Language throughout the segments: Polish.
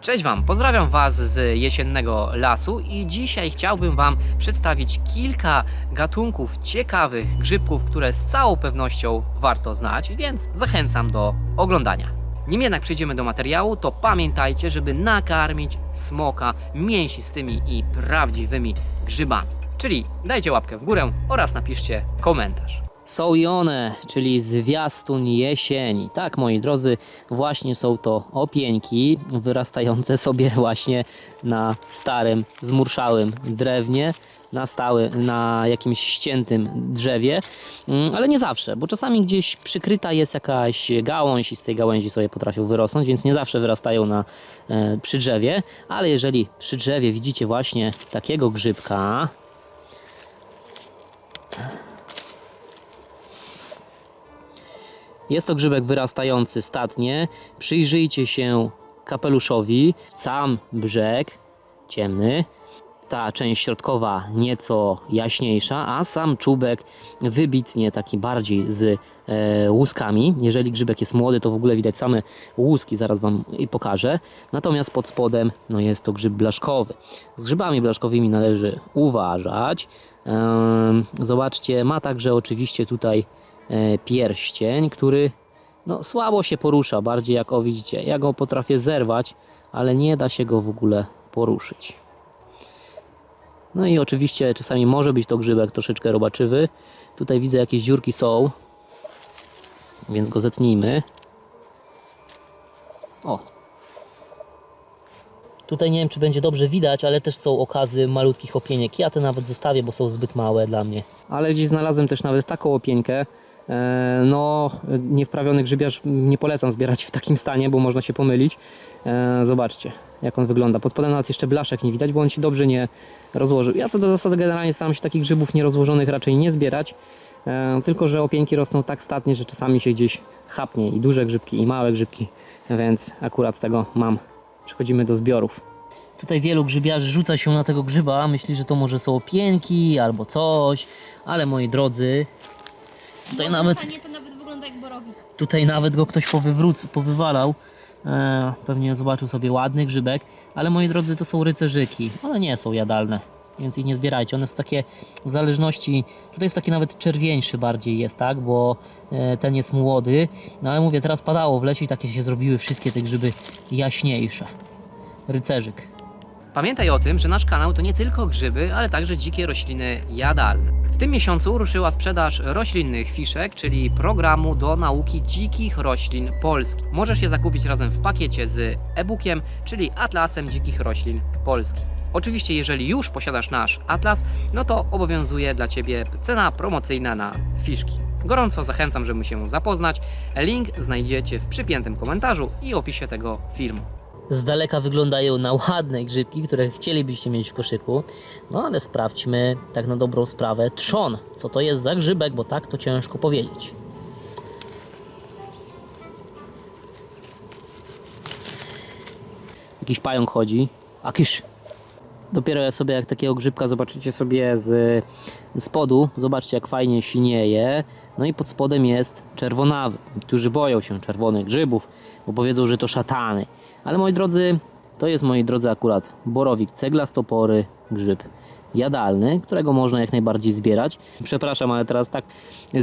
Cześć Wam, pozdrawiam Was z jesiennego lasu i dzisiaj chciałbym Wam przedstawić kilka gatunków ciekawych grzybków, które z całą pewnością warto znać, więc zachęcam do oglądania. Nim jednak przejdziemy do materiału, to pamiętajcie, żeby nakarmić smoka mięsistymi i prawdziwymi grzybami. Czyli dajcie łapkę w górę oraz napiszcie komentarz. Są i one, czyli zwiastun jesieni. Tak, moi drodzy, właśnie są to opieńki wyrastające sobie właśnie na starym, zmurszałym drewnie, na, stały, na jakimś ściętym drzewie, Mm, ale nie zawsze, bo czasami gdzieś przykryta jest jakaś gałąź i z tej gałęzi sobie potrafią wyrosnąć, więc nie zawsze wyrastają na, e, przy drzewie, ale jeżeli przy drzewie widzicie właśnie takiego grzybka, Jest to grzybek wyrastający statnie. Przyjrzyjcie się kapeluszowi. Sam brzeg ciemny, ta część środkowa nieco jaśniejsza, a sam czubek wybitnie taki bardziej z e, łuskami. Jeżeli grzybek jest młody, to w ogóle widać same łuski, zaraz Wam i pokażę. Natomiast pod spodem no jest to grzyb blaszkowy. Z grzybami blaszkowymi należy uważać. Zobaczcie, ma także oczywiście tutaj pierścień, który no, słabo się porusza, bardziej jak o widzicie. Ja go potrafię zerwać, ale nie da się go w ogóle poruszyć. No i oczywiście czasami może być to grzybek troszeczkę robaczywy. Tutaj widzę jakieś dziurki są, więc go zetnijmy. O. Tutaj nie wiem, czy będzie dobrze widać, ale też są okazy malutkich opieniek. Ja te nawet zostawię, bo są zbyt małe dla mnie. Ale gdzieś znalazłem też nawet taką opieńkę. E, No, niewprawiony grzybiarz nie polecam zbierać w takim stanie, bo można się pomylić. E, Zobaczcie, jak on wygląda. Pod spodem nawet jeszcze blaszek nie widać, bo on się dobrze nie rozłożył. Ja co do zasady generalnie staram się takich grzybów nierozłożonych raczej nie zbierać. E, Tylko, że opieńki rosną tak statnie, że czasami się gdzieś chapnie i duże grzybki, i małe grzybki, więc akurat tego mam. Przechodzimy do zbiorów. Tutaj wielu grzybiarzy rzuca się na tego grzyba, myśli, że to może są opieńki albo coś, ale moi drodzy, tutaj nawet Nie, to nawet wygląda jak borowik. Tutaj nawet go ktoś powywróc, powywalał. E, pewnie zobaczył sobie ładny grzybek, ale moi drodzy, to są rycerzyki. One nie są jadalne, więc ich nie zbierajcie. One są takie w zależności. Tutaj jest taki nawet czerwieńszy bardziej jest, tak? Bo e, ten jest młody. No ale mówię, teraz padało w lesie i takie się zrobiły wszystkie te grzyby jaśniejsze. Rycerzyk. Pamiętaj o tym, że nasz kanał to nie tylko grzyby, ale także dzikie rośliny jadalne. W tym miesiącu ruszyła sprzedaż roślinnych fiszek, czyli programu do nauki dzikich roślin polskich. Możesz je zakupić razem w pakiecie z e-bookiem, czyli Atlasem Dzikich Roślin Polski. Oczywiście, jeżeli już posiadasz nasz atlas, no to obowiązuje dla Ciebie cena promocyjna na fiszki. Gorąco zachęcam, żeby się zapoznać. Link znajdziecie w przypiętym komentarzu i opisie tego filmu z daleka wyglądają na ładne grzybki, które chcielibyście mieć w koszyku. No ale sprawdźmy tak na dobrą sprawę trzon. Co to jest za grzybek, bo tak to ciężko powiedzieć. Jakiś pająk chodzi. A kisz. Dopiero sobie jak takiego grzybka zobaczycie sobie z spodu, zobaczcie jak fajnie sinieje. No i pod spodem jest czerwonawy. Niektórzy boją się czerwonych grzybów, bo powiedzą, że to szatany. Ale moi drodzy, to jest moi drodzy akurat borowik ceglastopory grzyb jadalny, którego można jak najbardziej zbierać. Przepraszam, ale teraz tak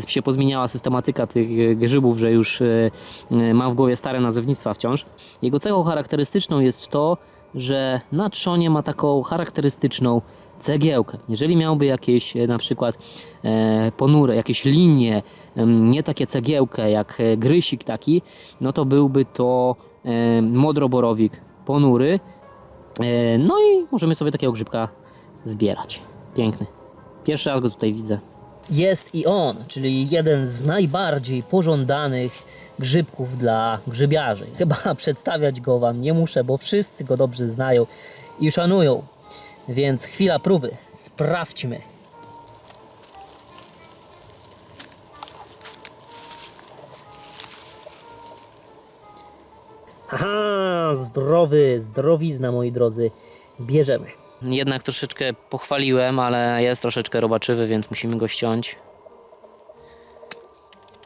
się pozmieniała systematyka tych grzybów, że już e, e, mam w głowie stare nazewnictwa wciąż. Jego cechą charakterystyczną jest to, że na trzonie ma taką charakterystyczną cegiełkę. Jeżeli miałby jakieś e, na przykład e, ponure, jakieś linie, nie takie cegiełkę jak e, grysik taki, no to byłby to modroborowik ponury. No i możemy sobie takiego grzybka zbierać. Piękny. Pierwszy raz go tutaj widzę. Jest i on, czyli jeden z najbardziej pożądanych grzybków dla grzybiarzy. Chyba przedstawiać go Wam nie muszę, bo wszyscy go dobrze znają i szanują. Więc chwila próby. Sprawdźmy. Aha, zdrowy, zdrowizna moi drodzy. Bierzemy. Jednak troszeczkę pochwaliłem, ale jest troszeczkę robaczywy, więc musimy go ściąć.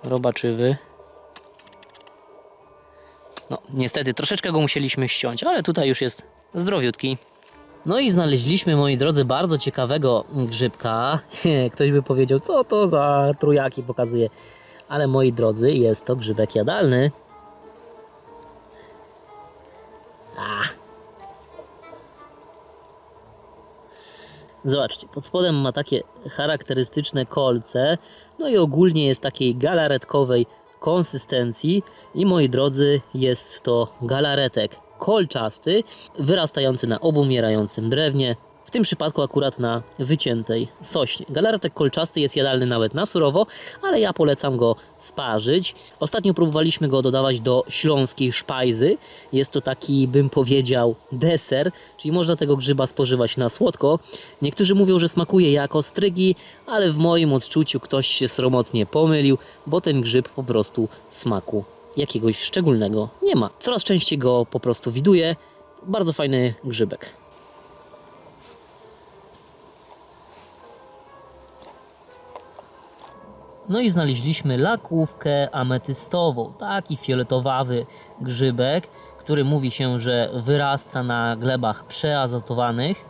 Robaczywy. No, niestety, troszeczkę go musieliśmy ściąć, ale tutaj już jest zdrowiutki. No i znaleźliśmy, moi drodzy, bardzo ciekawego grzybka. Ktoś by powiedział, co to za trójaki pokazuje. Ale moi drodzy, jest to grzybek jadalny. A. Zobaczcie, pod spodem ma takie charakterystyczne kolce, no i ogólnie jest takiej galaretkowej konsystencji i moi drodzy, jest to galaretek kolczasty, wyrastający na obumierającym drewnie, w tym przypadku akurat na wyciętej sośnie. Galaretek kolczasty jest jadalny nawet na surowo, ale ja polecam go sparzyć. Ostatnio próbowaliśmy go dodawać do śląskiej szpajzy. Jest to taki, bym powiedział, deser, czyli można tego grzyba spożywać na słodko. Niektórzy mówią, że smakuje jak ostrygi, ale w moim odczuciu ktoś się sromotnie pomylił, bo ten grzyb po prostu smaku jakiegoś szczególnego nie ma. Coraz częściej go po prostu widuję. Bardzo fajny grzybek. No i znaleźliśmy lakówkę ametystową, taki fioletowawy grzybek, który mówi się, że wyrasta na glebach przeazotowanych.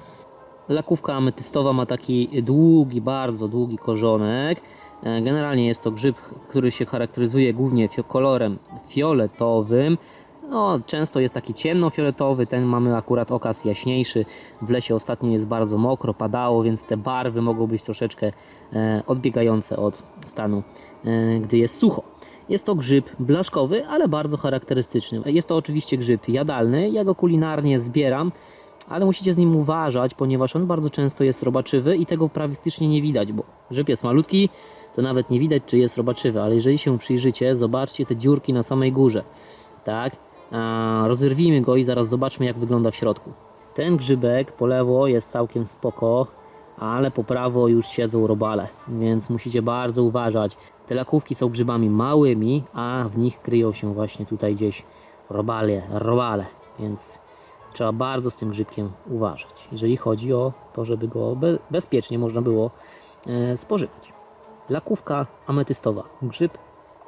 Lakówka ametystowa ma taki długi, bardzo długi korzonek. E, Generalnie jest to grzyb, który się charakteryzuje głównie kolorem fioletowym. No, często jest taki ciemnofioletowy, ten mamy akurat okaz jaśniejszy. W lesie ostatnio jest bardzo mokro, padało, więc te barwy mogą być troszeczkę e, odbiegające od stanu, e, gdy jest sucho. Jest to grzyb blaszkowy, ale bardzo charakterystyczny. Jest to oczywiście grzyb jadalny. Ja go kulinarnie zbieram, ale musicie z nim uważać, ponieważ on bardzo często jest robaczywy i tego praktycznie nie widać, bo grzyb jest malutki, to nawet nie widać, czy jest robaczywy, ale jeżeli się przyjrzycie, zobaczcie te dziurki na samej górze. Tak? A, rozerwijmy go i zaraz zobaczmy, jak wygląda w środku. Ten grzybek po lewo jest całkiem spoko, ale po prawo już siedzą robale, więc musicie bardzo uważać. Te lakówki są grzybami małymi, a w nich kryją się właśnie tutaj gdzieś robale, robale, więc trzeba bardzo z tym grzybkiem uważać, jeżeli chodzi o to, żeby go be bezpiecznie można było e, spożywać. Lakówka ametystowa, grzyb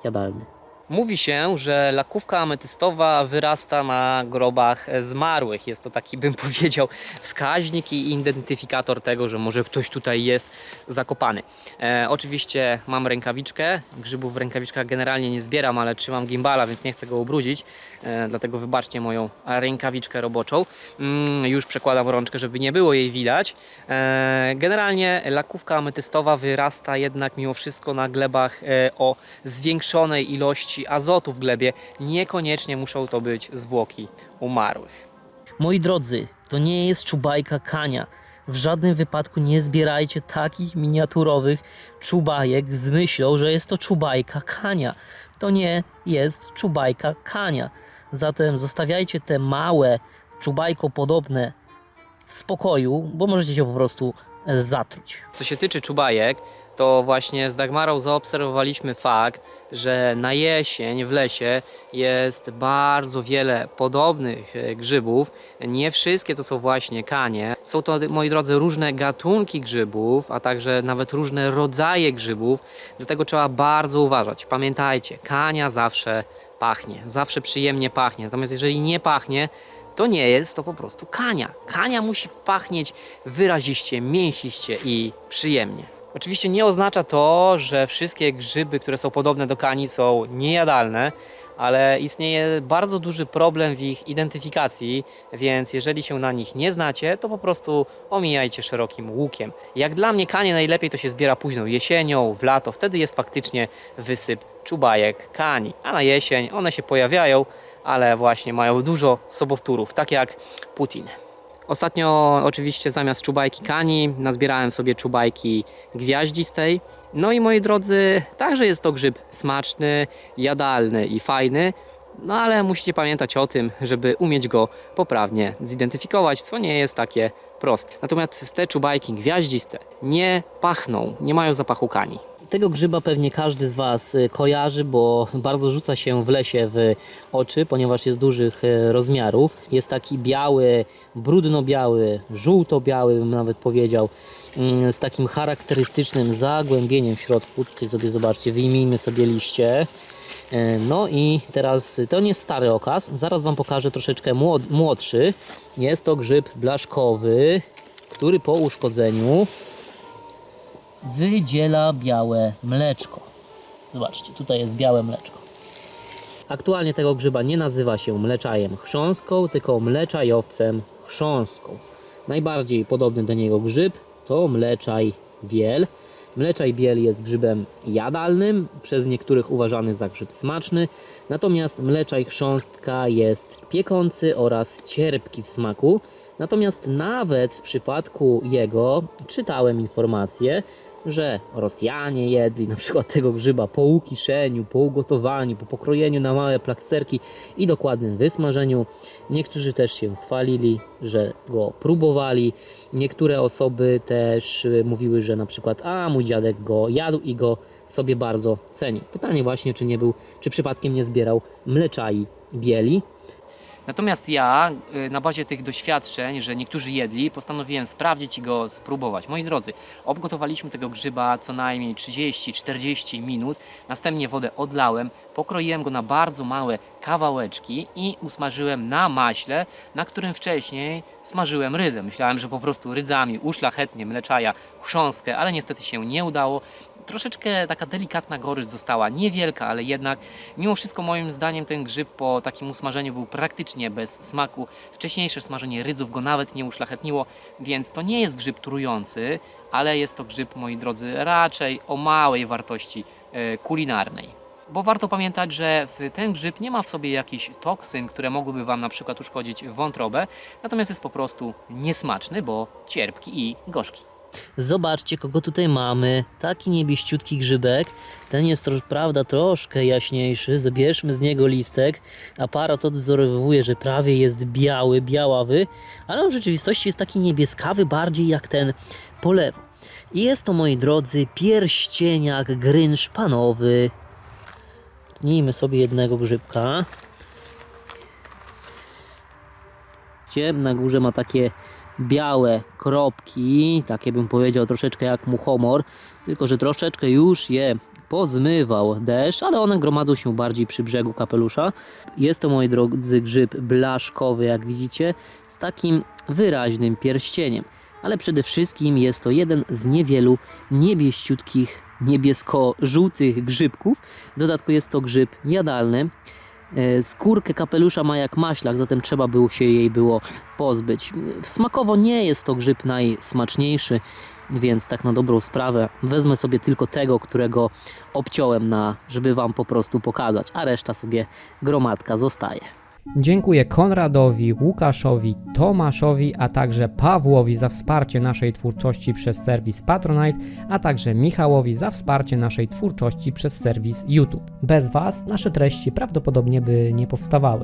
jadalny. Mówi się, że lakówka ametystowa wyrasta na grobach zmarłych. Jest to taki, bym powiedział, wskaźnik i identyfikator tego, że może ktoś tutaj jest zakopany. E, oczywiście mam rękawiczkę. Grzybów w rękawiczkach generalnie nie zbieram, ale trzymam gimbala, więc nie chcę go ubrudzić. E, dlatego wybaczcie moją rękawiczkę roboczą. Mm, już przekładam rączkę, żeby nie było jej widać. E, generalnie lakówka ametystowa wyrasta jednak mimo wszystko na glebach e, o zwiększonej ilości azotu w glebie. Niekoniecznie muszą to być zwłoki umarłych. Moi drodzy, to nie jest czubajka kania. W żadnym wypadku nie zbierajcie takich miniaturowych czubajek z myślą, że jest to czubajka kania. To nie jest czubajka kania. Zatem zostawiajcie te małe, czubajko podobne w spokoju, bo możecie się po prostu zatruć. Co się tyczy czubajek, to właśnie z Dagmarą zaobserwowaliśmy fakt, że na jesień w lesie jest bardzo wiele podobnych e, grzybów. Nie wszystkie to są właśnie kanie. Są to, moi drodzy, różne gatunki grzybów, a także nawet różne rodzaje grzybów. Dlatego trzeba bardzo uważać. Pamiętajcie, kania zawsze pachnie, zawsze przyjemnie pachnie. Natomiast jeżeli nie pachnie, to nie jest to po prostu kania. Kania musi pachnieć wyraziście, mięsiście i przyjemnie. Oczywiście nie oznacza to, że wszystkie grzyby, które są podobne do kani są niejadalne, ale istnieje bardzo duży problem w ich identyfikacji, więc jeżeli się na nich nie znacie, to po prostu omijajcie szerokim łukiem. Jak dla mnie kanie najlepiej to się zbiera późną jesienią, w lato, wtedy jest faktycznie wysyp czubajek kani, a na jesień one się pojawiają, ale właśnie mają dużo sobowtórów, tak jak Putin. Ostatnio oczywiście zamiast czubajki kani nazbierałem sobie czubajki gwiaździstej. No i moi drodzy, także jest to grzyb smaczny, jadalny i fajny. No ale musicie pamiętać o tym, żeby umieć go poprawnie zidentyfikować, co nie jest takie proste. Natomiast te czubajki gwiaździste nie pachną, nie mają zapachu kani. Tego grzyba pewnie każdy z Was y, kojarzy, bo bardzo rzuca się w lesie w oczy, ponieważ jest dużych y, rozmiarów. Jest taki biały, brudno-biały, żółto-biały bym nawet powiedział, mm, z takim charakterystycznym zagłębieniem w środku. Tutaj sobie zobaczcie, wyjmijmy sobie liście. E, No i teraz to nie jest stary okaz. Zaraz Wam pokażę troszeczkę młod- młodszy. Jest to grzyb blaszkowy, który po uszkodzeniu wydziela białe mleczko. Zobaczcie, tutaj jest białe mleczko. Aktualnie tego grzyba nie nazywa się mleczajem chrząstką, tylko mleczajowcem chrząstką. Najbardziej podobny do niego grzyb to mleczaj biel. Mleczaj biel jest grzybem jadalnym, przez niektórych uważany za grzyb smaczny, natomiast mleczaj chrząstka jest piekący oraz cierpki w smaku. Natomiast nawet w przypadku jego czytałem informacje, że Rosjanie jedli na przykład tego grzyba po ukiszeniu, po ugotowaniu, po pokrojeniu na małe plakcerki i dokładnym wysmażeniu. Niektórzy też się chwalili, że go próbowali. Niektóre osoby też y, mówiły, że na przykład a mój dziadek go jadł i go sobie bardzo ceni. Pytanie właśnie, czy nie był, czy przypadkiem nie zbierał mleczai bieli. Natomiast ja y, na bazie tych doświadczeń, że niektórzy jedli, postanowiłem sprawdzić i go spróbować. Moi drodzy, obgotowaliśmy tego grzyba co najmniej 30-40 minut, następnie wodę odlałem, pokroiłem go na bardzo małe kawałeczki i usmażyłem na maśle, na którym wcześniej smażyłem ryzę. Myślałem, że po prostu rydzami uszlachetnie mleczaja chrząstkę, ale niestety się nie udało. Troszeczkę taka delikatna gorycz została, niewielka, ale jednak mimo wszystko moim zdaniem ten grzyb po takim usmażeniu był praktycznie bez smaku. Wcześniejsze smażenie rydzów go nawet nie uszlachetniło, więc to nie jest grzyb trujący, ale jest to grzyb, moi drodzy, raczej o małej wartości e, kulinarnej. Bo warto pamiętać, że ten grzyb nie ma w sobie jakichś toksyn, które mogłyby Wam na przykład uszkodzić wątrobę, natomiast jest po prostu niesmaczny, bo cierpki i gorzki. Zobaczcie, kogo tutaj mamy. Taki niebieściutki grzybek. Ten jest, prawda, troszkę jaśniejszy. Zabierzmy z niego listek. Aparat odwzorowuje, że prawie jest biały, białawy, ale w rzeczywistości jest taki niebieskawy, bardziej jak ten po lewo. I jest to, moi drodzy, pierścieniak grynszpanowy. Tnijmy sobie jednego grzybka. Na górze ma takie białe kropki, takie bym powiedział troszeczkę jak muchomor, tylko że troszeczkę już je pozmywał deszcz, ale one gromadzą się bardziej przy brzegu kapelusza. Jest to, moi drodzy, grzyb blaszkowy, jak widzicie, z takim wyraźnym pierścieniem. Ale przede wszystkim jest to jeden z niewielu niebieściutkich, niebiesko-żółtych grzybków. W dodatku jest to grzyb jadalny. E, Skórkę kapelusza ma jak maślak, zatem trzeba było się jej było pozbyć. Smakowo nie jest to grzyb najsmaczniejszy, więc tak na dobrą sprawę wezmę sobie tylko tego, którego obciąłem na, żeby wam po prostu pokazać, a reszta sobie gromadka zostaje. Dziękuję Konradowi, Łukaszowi, Tomaszowi, a także Pawłowi za wsparcie naszej twórczości przez serwis Patronite, a także Michałowi za wsparcie naszej twórczości przez serwis YouTube. Bez Was nasze treści prawdopodobnie by nie powstawały.